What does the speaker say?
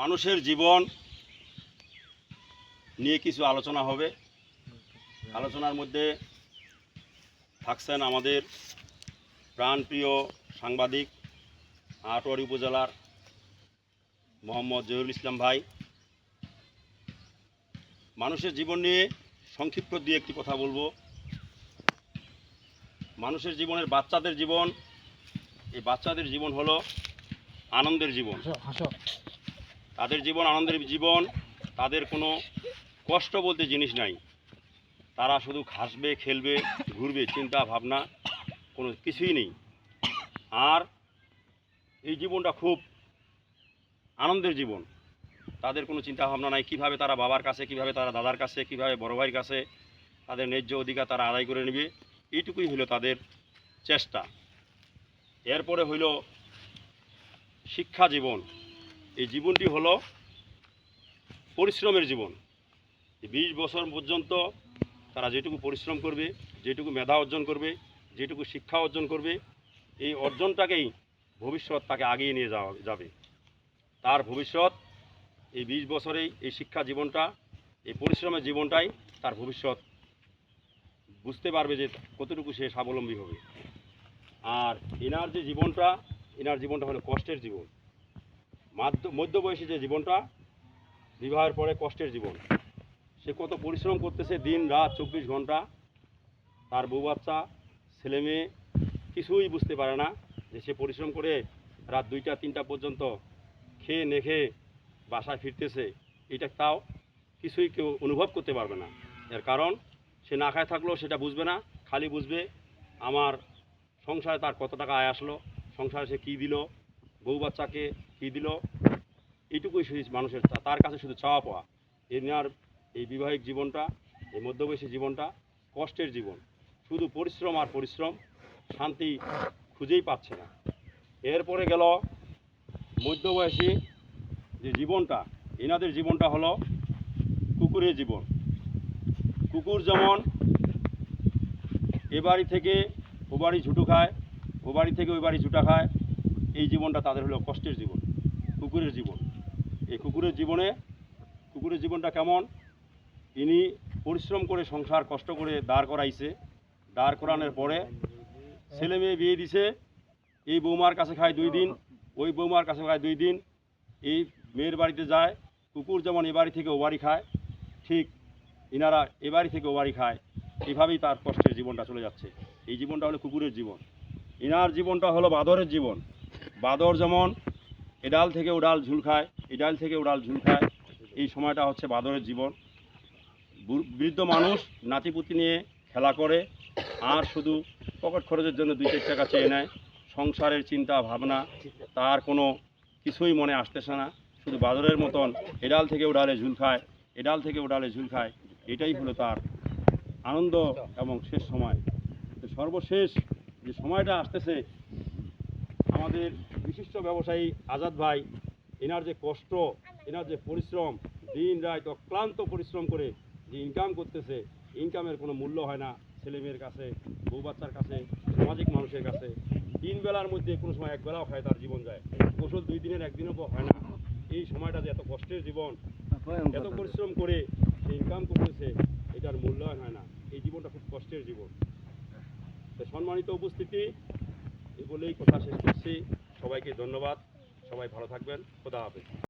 মানুষের জীবন নিয়ে কিছু আলোচনা হবে। আলোচনার মধ্যে থাকছেন আমাদের প্রাণপ্রিয় সাংবাদিক আটোয়ারি উপজেলার মোহাম্মদ জহিরুল ইসলাম ভাই। মানুষের জীবন নিয়ে সংক্ষিপ্ত দিয়ে একটি কথা বলব। মানুষের জীবনের বাচ্চাদের জীবন, এই বাচ্চাদের জীবন হলো আনন্দের জীবন। তাদের জীবন, আনন্দের জীবন, তাদের কোনো কষ্ট বলতে জিনিস নাই। তারা শুধু হাসবে খেলবে, ঘুরবে, চিন্তা, ভাবনা, কোনো কিছুই নেই। আর এই জীবনটা খুব আনন্দের জীবন। তাদের কোনো চিন্তা ভাবনা নাই, কীভাবে তারা বাবার কাছে, কীভাবে তারা দাদার কাছে, কীভাবে বড় ভাইয়ের কাছে তাদের ন্যায্য অধিকার তারা আদায় করে নেবে, এইটুকুই হলো তাদের চেষ্টা। এরপরে হইল শিক্ষা জীবন। এই জীবনটি হলো পরিশ্রমের জীবন। বিশ বছর পর্যন্ত তারা যেটুকু পরিশ্রম করবে, যেটুকু মেধা অর্জন করবে, যেটুকু শিক্ষা অর্জন করবে, এই অর্জনটাকেই ভবিষ্যৎ তাকে আগিয়ে নিয়ে যাওয়া, যাবে। তার ভবিষ্যৎ, এই বিশ বছরেই এই শিক্ষা জীবনটা, এই পরিশ্রমের জীবনটাই তার ভবিষ্যৎ। বুঝতে পারবে যে কতটুকু সে স্বাবলম্বী হবে। আর এনার যে জীবনটা, এনার জীবনটা হলো কষ্টের জীবন। মধ্যবয়সী যে জীবনটা, বিবাহের পরে কষ্টের জীবন, সে কত পরিশ্রম করতেছে দিন, রাত, চব্বিশ ঘণ্টা, তার বউ বাচ্চা, ছেলে মেয়ে, কিছুই বুঝতে পারে না যে সে পরিশ্রম করে রাত দুইটা, তিনটা পর্যন্ত খেয়ে নেখে বাসায় ফিরতেছে। এটা তাও কিছুই কেউ অনুভব করতে পারবে না। এর কারণ, সে না খায় থাকলেও সেটা বুঝবে না, খালি বুঝবে আমার সংসারে তার কত টাকা আয় আসলো, সংসারে সে কী দিল বউ বাচ্চাকে কী দিল? এইটুকুই শুধু মানুষের তার কাছে শুধু চাওয়া পাওয়া। এনার এই বিবাহিক জীবনটা এই মধ্যবয়সী জীবনটা কষ্টের জীবন। শুধু পরিশ্রম আর পরিশ্রম শান্তি খুঁজেই পাচ্ছে না। এরপরে গেল মধ্যবয়সী যে জীবনটা, এনাদের জীবনটা হলো কুকুরের জীবন। কুকুর যেমন এ বাড়ি থেকে ও বাড়ি ঝুটু খায়, ও বাড়ি থেকে ওই বাড়ি ঝুটা খায় এই জীবনটা তাদের হলো কষ্টের জীবন, কুকুরের জীবন। এই কুকুরের জীবনে, কুকুরের জীবনটা কেমন? ইনি পরিশ্রম করে সংসার কষ্ট করে দাঁড় করাইছে। দাঁড় করানোর পরে ছেলে মেয়ে বিয়ে দিছে, এই বৌমার কাছে খায় দুই দিন, ওই বৌমার কাছে খায় দুই দিন, এই মেয়ের বাড়িতে যায়, কুকুর যেমন এ বাড়ি থেকে ও বাড়ি খায়, ঠিক ইনারা এ বাড়ি থেকে ও বাড়ি খায়, এভাবেই তার কষ্টের জীবনটা চলে যাচ্ছে। এই জীবনটা হলো কুকুরের জীবন। ইনার জীবনটা হলো বাদরের জীবন। বাদর যেমন, এডাল থেকে ওডাল ঝুল খায়, এডাল থেকে ওডাল ঝুল খায়, এই সময়টা হচ্ছে বাদরের জীবন। বৃদ্ধ মানুষ নাতিপুতি নিয়ে খেলা করে, আর শুধু পকেট খরচের জন্য দুই চার টাকা চেয়ে নেয়। সংসারের চিন্তা, ভাবনা, তার কোনো কিছুই মনে আসতেছে না। শুধু বাদরের মতন এডাল থেকে ওডালে ঝুল খায়, এডাল থেকে ওডালে ঝুল খায়, এটাই হলো তার আনন্দ এবং শেষ সময়। সর্বশেষ যে সময়টা আসতেছে আমাদের বিশিষ্ট ব্যবসায়ী আজাদ ভাই, এনার যে কষ্ট, এনার যে পরিশ্রম, দিন রাত অক্লান্ত পরিশ্রম করে যে ইনকাম করতেছে ইনকামের কোনো মূল্য হয় না ছেলে মেয়ের কাছে, বউ বাচ্চার কাছে, সামাজিক মানুষের কাছে। তিন বেলার মধ্যে কোনো সময় এক বেলাও খায় তার জীবন যায়। গোসল দুই দিনের, একদিনও হয় না। এই সময়টা যে এত কষ্টের জীবন, এত পরিশ্রম করে সে ইনকাম করতেছে, এটার মূল্যায়ন হয় না। এই জীবনটা খুব কষ্টের জীবন। সম্মানিত উপস্থিতি বলেই কথা শেষ করছি। সবাইকে ধন্যবাদ। সবাই ভালো থাকবেন। খোদা হাফেজ।